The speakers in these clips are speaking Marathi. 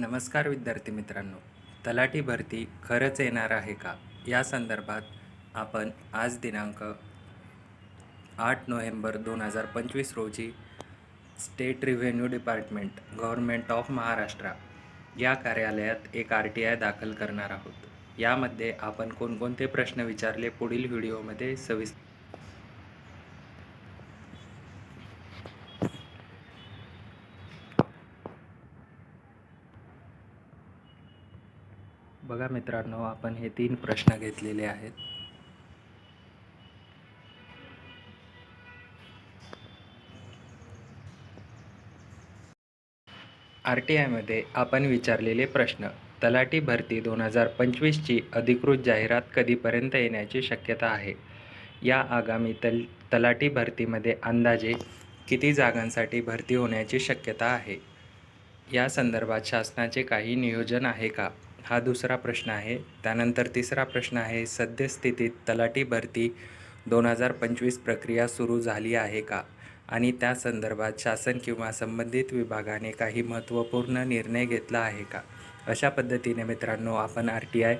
नमस्कार विद्यार्थी मित्रांनो तलाठी भरती खरंच येणार आहे का? या संदर्भात आपण आज दिनांक आठ नोव्हेंबर दोन हजार पंचवीस रोजी state revenue department government of Maharashtra या कार्यालयात एक आर टी आय दाखल करणार आहोत. यामध्ये आपण कोणकोणते प्रश्न विचारले पुढील व्हिडिओमध्ये सविस्तर बघा मित्रांनो आपण हे तीन प्रश्न घेतलेले आहेत. आर टी आयमध्ये आपण विचारलेले प्रश्न तलाठी भरती दोन हजार पंचवीसची अधिकृत जाहिरात कधीपर्यंत येण्याची शक्यता आहे? या आगामी तल तलाठी भरतीमध्ये अंदाजे किती जागांसाठी भरती होण्याची शक्यता आहे? या संदर्भात शासनाचे काही नियोजन आहे का? हा दुसरा प्रश्न आहे. त्यानंतर तिसरा प्रश्न आहे सद्यस्थितीत तलाठी भरती दोन हजार पंचवीस प्रक्रिया सुरू झाली आहे का? आणि त्या संदर्भात शासन किंवा संबंधित विभागाने काही महत्त्वपूर्ण निर्णय घेतला आहे का? अशा पद्धतीने मित्रांनो आपण आर टी आय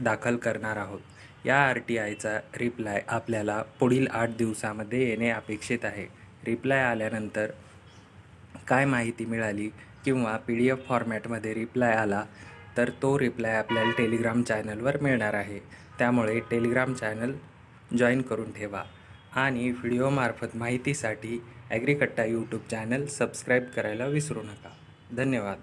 दाखल करणार आहोत. या आर टी आयचा रिप्लाय आपल्याला पुढील आठ दिवसामध्ये येणे अपेक्षित आहे. रिप्लाय आल्यानंतर काय माहिती मिळाली किंवा पी डी एफ फॉर्मॅटमध्ये रिप्लाय आला तर तो रिप्लाय आपल्याला टेलिग्राम चॅनलवर मिळणार आहे. त्यामुळे टेलिग्राम चॅनल जॉईन करून ठेवा. आणि व्हिडिओमार्फत माहितीसाठी ॲग्रिकट्टा यूट्यूब चॅनल सबस्क्राईब करायला विसरू नका. धन्यवाद.